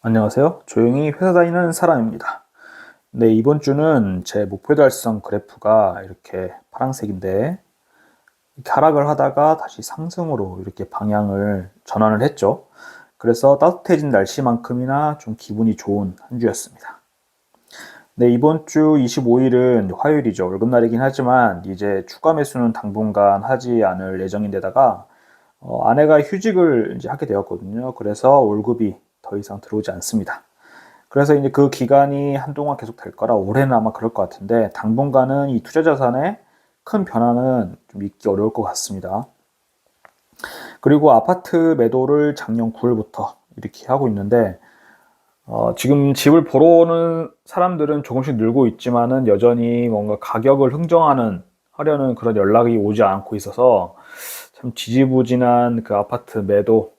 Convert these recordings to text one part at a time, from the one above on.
안녕하세요. 조용히 회사 다니는 사람입니다. 네, 이번 주는 제 목표 달성 그래프가 이렇게 파란색인데, 하락을 하다가 다시 상승으로 이렇게 방향을 전환을 했죠. 그래서 따뜻해진 날씨만큼이나 좀 기분이 좋은 한 주였습니다. 네, 이번 주 25일은 화요일이죠. 월급날이긴 하지만 이제 추가 매수는 당분간 하지 않을 예정인데다가 어, 아내가 휴직을 이제 하게 되었거든요. 그래서 월급이 더 이상 들어오지 않습니다. 그래서 이제 그 기간이 한동안 계속 될 거라 올해는 아마 그럴 것 같은데 당분간은 이 투자 자산에 큰 변화는 좀 있기 어려울 것 같습니다. 그리고 아파트 매도를 작년 9월부터 이렇게 하고 있는데 어, 지금 집을 보러 오는 사람들은 조금씩 늘고 있지만은 여전히 뭔가 가격을 흥정하는 하려는 그런 연락이 오지 않고 있어서 참 지지부진한 그 아파트 매도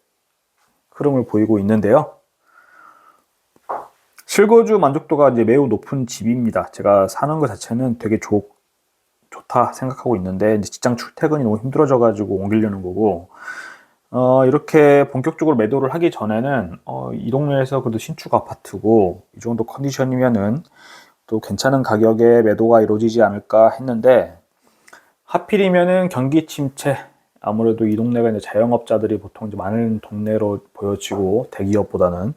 흐름을 보이고 있는데요. 실거주 만족도가 이제 매우 높은 집입니다. 제가 사는 것 자체는 되게 좋, 좋다 생각하고 있는데 직장 출퇴근이 너무 힘들어져 가지고 옮기려는 거고 어, 이렇게 본격적으로 매도를 하기 전에는 어, 이 동네에서 그래도 신축 아파트고 이 정도 컨디션이면은 또 괜찮은 가격에 매도가 이루어지지 않을까 했는데 하필이면은 경기 침체 아무래도 이 동네가 이제 자영업자들이 보통 이제 많은 동네로 보여지고 대기업보다는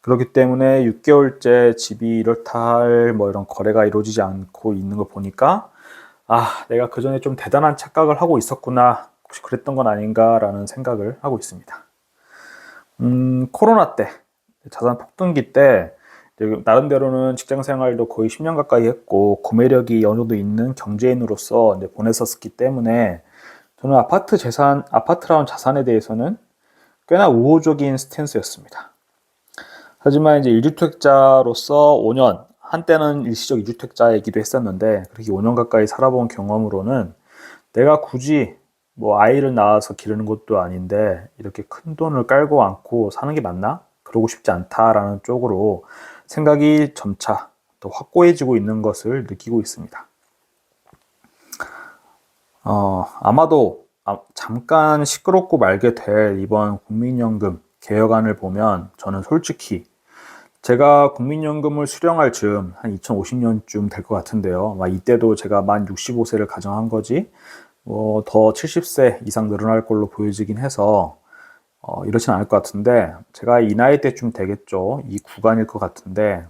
그렇기 때문에 6개월째 집이 이렇다 할 뭐 이런 거래가 이루어지지 않고 있는 걸 보니까 아 내가 그 전에 좀 대단한 착각을 하고 있었구나 혹시 그랬던 건 아닌가라는 생각을 하고 있습니다. 음 코로나 때 자산 폭등기 때 나름대로는 직장 생활도 거의 10년 가까이 했고 구매력이 어느 정도 있는 경제인으로서 보냈었기 때문에 저는 아파트 재산, 아파트라는 자산에 대해서는 꽤나 우호적인 스탠스였습니다. 하지만 이제 1주택자로서 5년, 한때는 일시적 2주택자이기도 했었는데, 그렇게 5년 가까이 살아본 경험으로는 내가 굳이 뭐 아이를 낳아서 기르는 것도 아닌데, 이렇게 큰 돈을 깔고 안고 사는 게 맞나? 그러고 싶지 않다라는 쪽으로 생각이 점차 더 확고해지고 있는 것을 느끼고 있습니다. 어, 아마도 아, 잠깐 시끄럽고 말게 될 이번 국민연금 개혁안을 보면 저는 솔직히 제가 국민연금을 수령할 즈음 한 2050년쯤 될 것 같은데요. 이때도 제가 만 65세를 가정한 거지 뭐 더 70세 이상 늘어날 걸로 보여지긴 해서 어, 이렇진 않을 것 같은데 제가 이 나이 때쯤 되겠죠. 이 구간일 것 같은데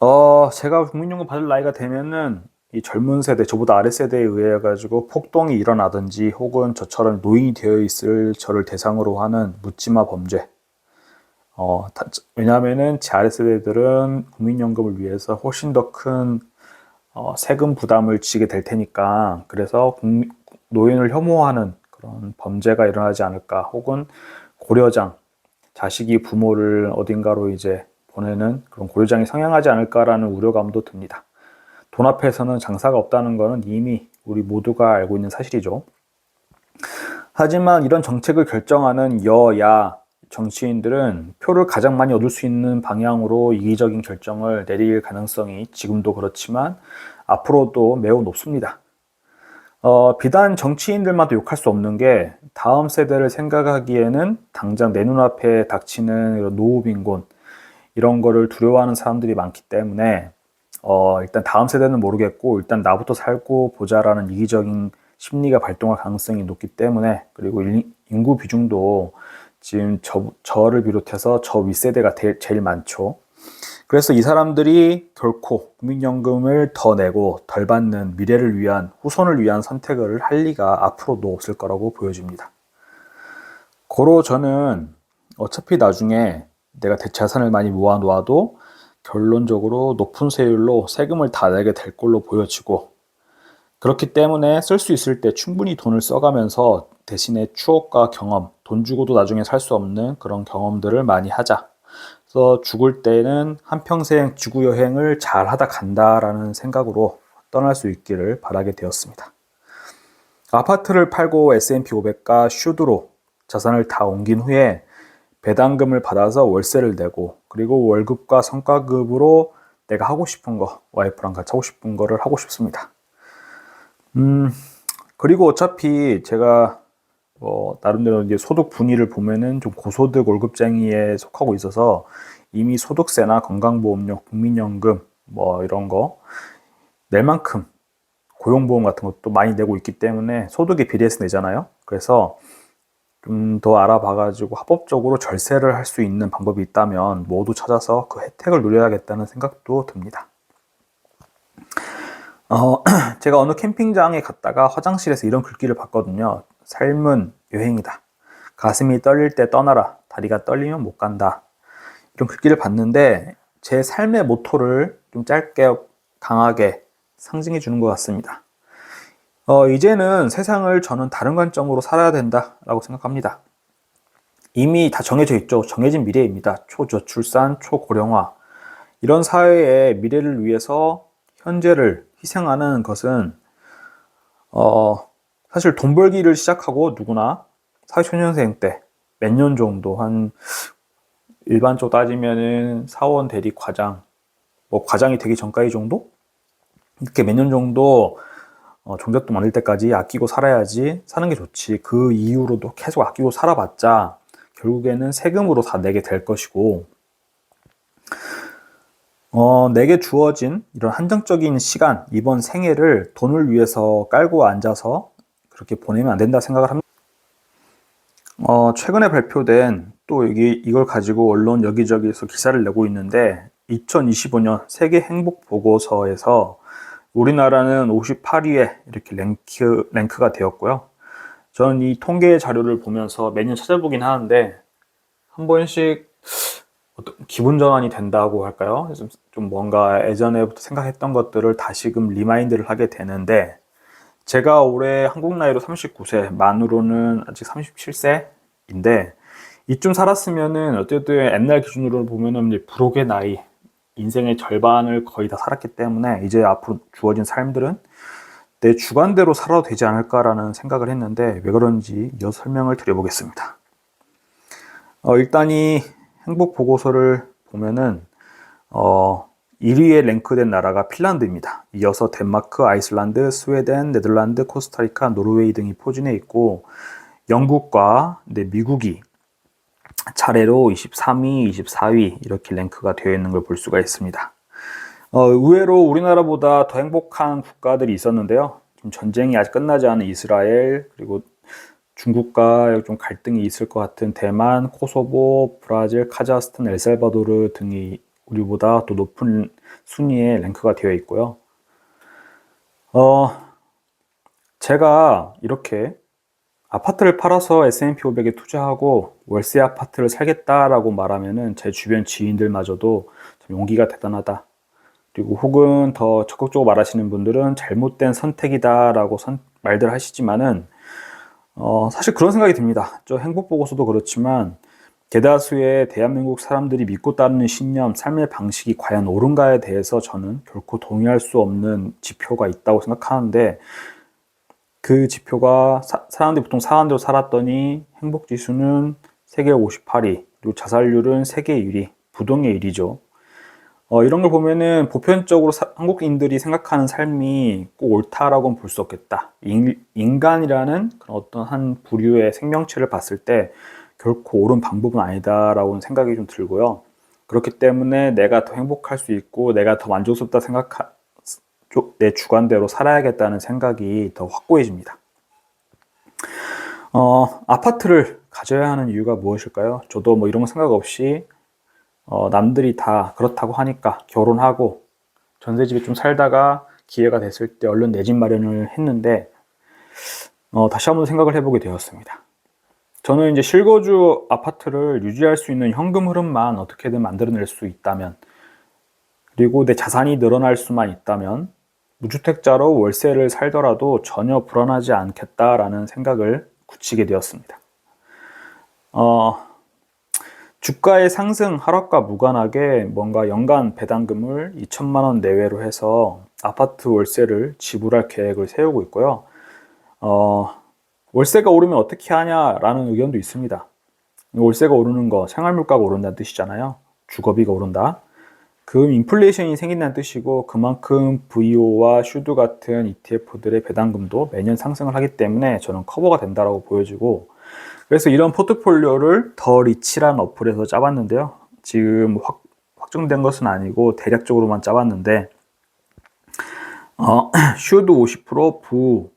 어, 제가 국민연금 받을 나이가 되면은 이 젊은 세대, 저보다 아래 세대에 의해 가지고 폭동이 일어나든지 혹은 저처럼 노인이 되어 있을 저를 대상으로 하는 묻지마 범죄. 어, 다, 왜냐하면은 제 아래 세대들은 국민연금을 위해서 훨씬 더큰 어, 세금 부담을 지게 될 테니까 그래서 국민, 노인을 혐오하는 그런 범죄가 일어나지 않을까 혹은 고려장 자식이 부모를 어딘가로 이제 보내는 그런 고려장이 성행하지 않을까라는 우려감도 듭니다. 돈 앞에서는 장사가 없다는 것은 이미 우리 모두가 알고 있는 사실이죠. 하지만 이런 정책을 결정하는 여야 정치인들은 표를 가장 많이 얻을 수 있는 방향으로 이기적인 결정을 내릴 가능성이 지금도 그렇지만 앞으로도 매우 높습니다. 어, 비단 정치인들만도 욕할 수 없는 게 다음 세대를 생각하기에는 당장 내 눈앞에 닥치는 노후빈곤 이런 거를 두려워하는 사람들이 많기 때문에 어, 일단 다음 세대는 모르겠고 일단 나부터 살고 보자라는 이기적인 심리가 발동할 가능성이 높기 때문에 그리고 인구 비중도 지금 저, 저를 비롯해서 저 윗세대가 대, 제일 많죠. 그래서 이 사람들이 결코 국민연금을 더 내고 덜 받는 미래를 위한 후손을 위한 선택을 할 리가 앞으로도 없을 거라고 보여집니다. 고로 저는 어차피 나중에 내가 대자산을 많이 모아놓아도 결론적으로 높은 세율로 세금을 다 내게 될 걸로 보여지고 그렇기 때문에 쓸 수 있을 때 충분히 돈을 써가면서 대신에 추억과 경험, 돈 주고도 나중에 살 수 없는 그런 경험들을 많이 하자. 그래서 죽을 때는 한평생 지구 여행을 잘 하다 간다라는 생각으로 떠날 수 있기를 바라게 되었습니다. 아파트를 팔고 S&P 500과 슈드로 자산을 다 옮긴 후에 배당금을 받아서 월세를 내고 그리고 월급과 성과급으로 내가 하고 싶은 거, 와이프랑 같이 하고 싶은 거를 하고 싶습니다. 음, 그리고 어차피 제가 뭐 나름대로 이제 소득 분위를 보면은 좀 고소득 월급쟁이에 속하고 있어서 이미 소득세나 건강보험료, 국민연금 뭐 이런 거 낼 만큼 고용보험 같은 것도 많이 내고 있기 때문에 소득에 비례해서 내잖아요. 그래서 좀 더 알아봐가지고 합법적으로 절세를 할 수 있는 방법이 있다면 모두 찾아서 그 혜택을 누려야겠다는 생각도 듭니다. 어, 제가 어느 캠핑장에 갔다가 화장실에서 이런 글귀를 봤거든요. 삶은 여행이다. 가슴이 떨릴 때 떠나라. 다리가 떨리면 못 간다. 이런 글귀를 봤는데 제 삶의 모토를 좀 짧게 강하게 상징해 주는 것 같습니다. 어, 이제는 세상을 저는 다른 관점으로 살아야 된다라고 생각합니다. 이미 다 정해져 있죠. 정해진 미래입니다. 초저출산, 초고령화. 이런 사회의 미래를 위해서 현재를 희생하는 것은 어, 사실 돈 벌기를 시작하고 누구나 사회초년생 때 몇 년 정도 한 일반적으로 따지면은 사원 대리 과장 뭐 과장이 되기 전까지 정도 이렇게 몇 년 정도 어, 종잣돈 많을 때까지 아끼고 살아야지 사는 게 좋지 그 이후로도 계속 아끼고 살아봤자 결국에는 세금으로 다 내게 될 것이고 어, 내게 주어진 이런 한정적인 시간, 이번 생애를 돈을 위해서 깔고 앉아서 그렇게 보내면 안 된다 생각을 합니다. 어, 최근에 발표된 또 여기 이걸 가지고 언론 여기저기에서 기사를 내고 있는데 2025년 세계 행복 보고서에서 우리나라는 58위에 이렇게 랭크, 랭크가 되었고요. 저는 이 통계 자료를 보면서 매년 찾아보긴 하는데 한 번씩 어떤 기분 전환이 된다고 할까요? 좀, 좀 뭔가 예전에부터 생각했던 것들을 다시금 리마인드를 하게 되는데 제가 올해 한국 나이로 39세, 만으로는 아직 37세인데 이쯤 살았으면은 어쨌든 옛날 기준으로 보면은 불혹의 나이, 인생의 절반을 거의 다 살았기 때문에 이제 앞으로 주어진 삶들은 내 주관대로 살아도 되지 않을까라는 생각을 했는데 왜 그런지 이어 설명을 드려보겠습니다. 어, 일단 이 행복 보고서를 보면은 어 1위에 랭크된 나라가 핀란드입니다. 이어서 덴마크, 아이슬란드, 스웨덴, 네덜란드, 코스타리카, 노르웨이 등이 포진해 있고 영국과 네, 미국이 차례로 23위, 24위 이렇게 랭크가 되어 있는 걸 볼 수가 있습니다. 어, 의외로 우리나라보다 더 행복한 국가들이 있었는데요. 좀 전쟁이 아직 끝나지 않은 이스라엘 그리고 중국과 좀 갈등이 있을 것 같은 대만, 코소보, 브라질, 카자흐스탄, 엘살바도르 등이 우리보다 또 높은 순위에 랭크가 되어 있고요. 어, 제가 이렇게 아파트를 팔아서 S&P 500에 투자하고 월세 아파트를 살겠다라고 말하면은 제 주변 지인들마저도 용기가 대단하다. 그리고 혹은 더 적극적으로 말하시는 분들은 잘못된 선택이다라고 선, 말들 하시지만은 어, 사실 그런 생각이 듭니다. 저 행복 보고서도 그렇지만 대다수의 대한민국 사람들이 믿고 따르는 신념, 삶의 방식이 과연 옳은가에 대해서 저는 결코 동의할 수 없는 지표가 있다고 생각하는데 그 지표가 사, 람들이 보통 사람대로 살았더니 행복 지수는 세계 58위, 그리고 자살률은 세계 1위, 부동의 1위죠. 어, 이런 걸 보면은 보편적으로 사, 한국인들이 생각하는 삶이 꼭 옳다라고는 볼 수 없겠다. 인, 인간이라는 그런 어떤 한 부류의 생명체를 봤을 때 결코 옳은 방법은 아니다라고 생각이 좀 들고요. 그렇기 때문에 내가 더 행복할 수 있고 내가 더 만족스럽다 생각하, 내 주관대로 살아야겠다는 생각이 더 확고해집니다. 어, 아파트를 가져야 하는 이유가 무엇일까요? 저도 뭐 이런 거 생각 없이 어, 남들이 다 그렇다고 하니까 결혼하고 전세집에 좀 살다가 기회가 됐을 때 얼른 내 집 마련을 했는데 어, 다시 한번 생각을 해보게 되었습니다. 저는 이제 실거주 아파트를 유지할 수 있는 현금 흐름만 어떻게든 만들어낼 수 있다면 그리고 내 자산이 늘어날 수만 있다면 무주택자로 월세를 살더라도 전혀 불안하지 않겠다라는 생각을 굳히게 되었습니다. 어, 주가의 상승 하락과 무관하게 뭔가 연간 배당금을 2천만 원 내외로 해서 아파트 월세를 지불할 계획을 세우고 있고요. 어, 월세가 오르면 어떻게 하냐라는 의견도 있습니다. 월세가 오르는 거 생활물가가 오른다는 뜻이잖아요. 주거비가 오른다. 그 인플레이션이 생긴다는 뜻이고 그만큼 VO와 슈드 같은 ETF들의 배당금도 매년 상승을 하기 때문에 저는 커버가 된다라고 보여지고 그래서 이런 포트폴리오를 더 리치란 어플에서 짜봤는데요. 지금 확, 확정된 것은 아니고 대략적으로만 짜봤는데 어, 슈드 50%, 부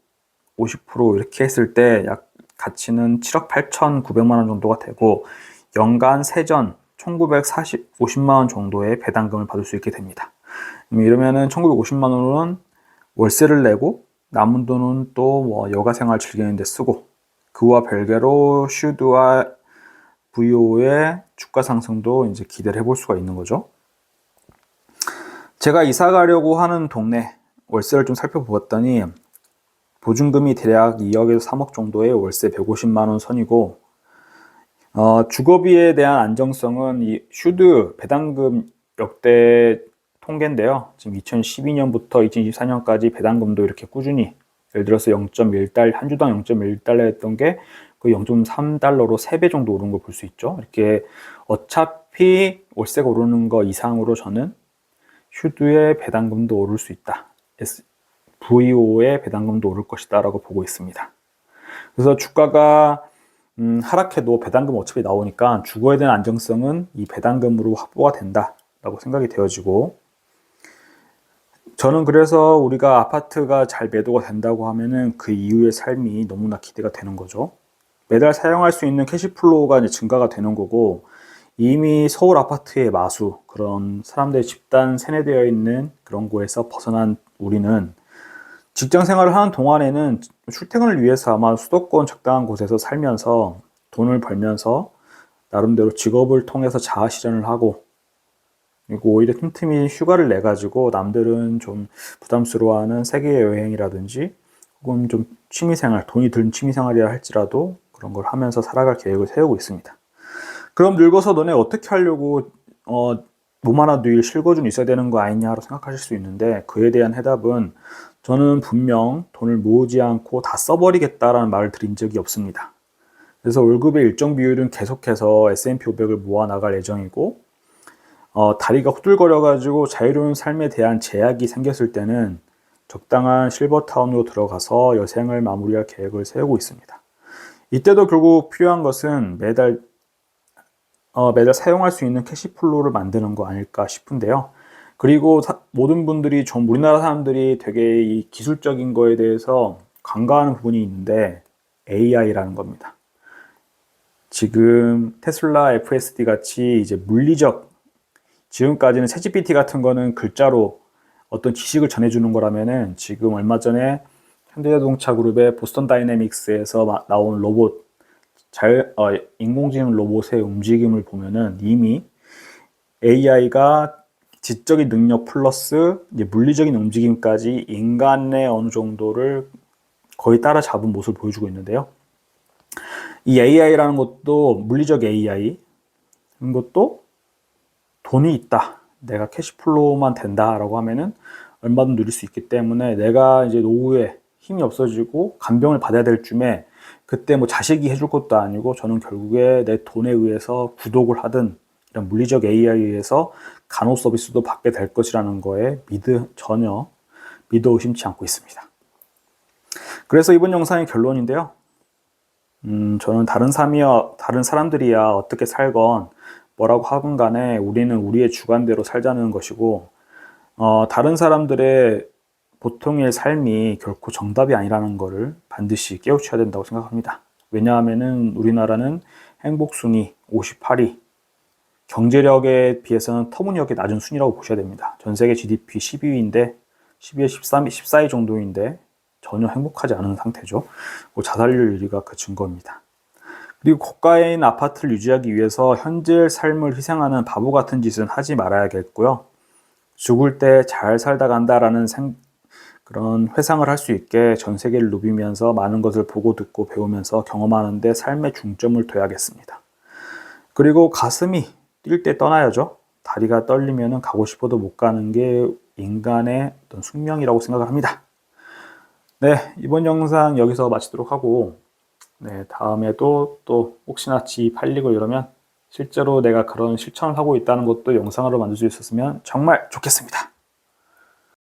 50% 이렇게 했을 때 약 가치는 7억 8천9백만 원 정도가 되고 연간 세전 1940, 50만 원 정도의 배당금을 받을 수 있게 됩니다. 이러면은 1950만 원은 월세를 내고 남은 돈은 또 뭐 여가 생활 즐기는 데 쓰고 그와 별개로 슈드와 VO의 주가 상승도 이제 기대를 해볼 수가 있는 거죠. 제가 이사 가려고 하는 동네 월세를 좀 살펴보았더니 보증금이 대략 2억에서 3억 정도의 월세 150만 원 선이고 어, 주거비에 대한 안정성은 이 슈드 배당금 역대 통계인데요. 지금 2012년부터 2024년까지 배당금도 이렇게 꾸준히 예를 들어서 0.1달 한 주당 0.1달러 했던 게 거의 0.3달러로 3배 정도 오른 걸 볼 수 있죠. 이렇게 어차피 월세가 오르는 거 이상으로 저는 슈드의 배당금도 오를 수 있다. VO의 배당금도 오를 것이다 라고 보고 있습니다. 그래서 주가가 음, 하락해도 배당금 어차피 나오니까 주거에 대한 안정성은 이 배당금으로 확보가 된다 라고 생각이 되어지고 저는 그래서 우리가 아파트가 잘 매도가 된다고 하면은 그 이후의 삶이 너무나 기대가 되는 거죠. 매달 사용할 수 있는 캐시플로우가 이제 증가가 되는 거고 이미 서울 아파트의 마수 그런 사람들의 집단 세뇌되어 있는 그런 거에서 벗어난 우리는 직장 생활을 하는 동안에는 출퇴근을 위해서 아마 수도권 적당한 곳에서 살면서 돈을 벌면서 나름대로 직업을 통해서 자아 실현을 하고 그리고 오히려 틈틈이 휴가를 내 가지고 남들은 좀 부담스러워하는 세계 여행이라든지 혹은 좀 취미 생활 돈이 든 취미 생활이라 할지라도 그런 걸 하면서 살아갈 계획을 세우고 있습니다. 그럼 늙어서 너네 어떻게 하려고 어, 몸 하나 누일 실거준 있어야 되는 거 아니냐로 생각하실 수 있는데 그에 대한 해답은 저는 분명 돈을 모으지 않고 다 써버리겠다라는 말을 드린 적이 없습니다. 그래서 월급의 일정 비율은 계속해서 S&P 500을 모아 나갈 예정이고 어, 다리가 후들거려가지고 자유로운 삶에 대한 제약이 생겼을 때는 적당한 실버타운으로 들어가서 여생을 마무리할 계획을 세우고 있습니다. 이때도 결국 필요한 것은 매달 어, 매달 사용할 수 있는 캐시플로우를 만드는 거 아닐까 싶은데요. 그리고 사, 모든 분들이 좀 우리나라 사람들이 되게 이 기술적인 거에 대해서 간과하는 부분이 있는데 AI라는 겁니다. 지금 테슬라 FSD 같이 이제 물리적 지금까지는 챗GPT 같은 거는 글자로 어떤 지식을 전해주는 거라면은 지금 얼마 전에 현대자동차 그룹의 보스턴 다이내믹스에서 나온 로봇 잘 어, 인공지능 로봇의 움직임을 보면은 이미 AI가 지적인 능력 플러스 물리적인 움직임까지 인간의 어느 정도를 거의 따라잡은 모습을 보여주고 있는데요. 이 AI라는 것도 물리적 AI, 이것도 돈이 있다. 내가 캐시플로우만 된다라고 하면은 얼마든 누릴 수 있기 때문에 내가 이제 노후에 힘이 없어지고 간병을 받아야 될 쯤에 그때 뭐 자식이 해줄 것도 아니고 저는 결국에 내 돈에 의해서 구독을 하든 이런 물리적 AI에 의해서 간호 서비스도 받게 될 것이라는 거에 믿어 전혀 믿어 의심치 않고 있습니다. 그래서 이번 영상의 결론인데요. 음, 저는 다른 삶이야, 다른 사람들이야 어떻게 살건 뭐라고 하건 간에 우리는 우리의 주관대로 살자는 것이고, 어, 다른 사람들의 보통의 삶이 결코 정답이 아니라는 것을 반드시 깨우쳐야 된다고 생각합니다. 왜냐하면은 우리나라는 행복순위 58위, 경제력에 비해서는 터무니없게 낮은 순위라고 보셔야 됩니다. 전 세계 GDP 12위인데 12위, 13위, 14위 정도인데 전혀 행복하지 않은 상태죠. 뭐 자살률 1위가 그 증거입니다. 그리고 있는 아파트를 유지하기 위해서 현재 삶을 희생하는 바보 같은 짓은 하지 말아야겠고요. 죽을 때 잘 살다 간다라는 생, 그런 회상을 할 수 있게 전 세계를 누비면서 많은 것을 보고 듣고 배우면서 경험하는데 삶의 중점을 둬야겠습니다. 그리고 가슴이 뛸 때 떠나야죠. 다리가 떨리면 가고 싶어도 못 가는 게 인간의 어떤 숙명이라고 생각을 합니다. 네, 이번 영상 여기서 마치도록 하고, 네, 다음에도 또 혹시나 지 팔리고 이러면 실제로 내가 그런 실천을 하고 있다는 것도 영상으로 만들 수 있었으면 정말 좋겠습니다.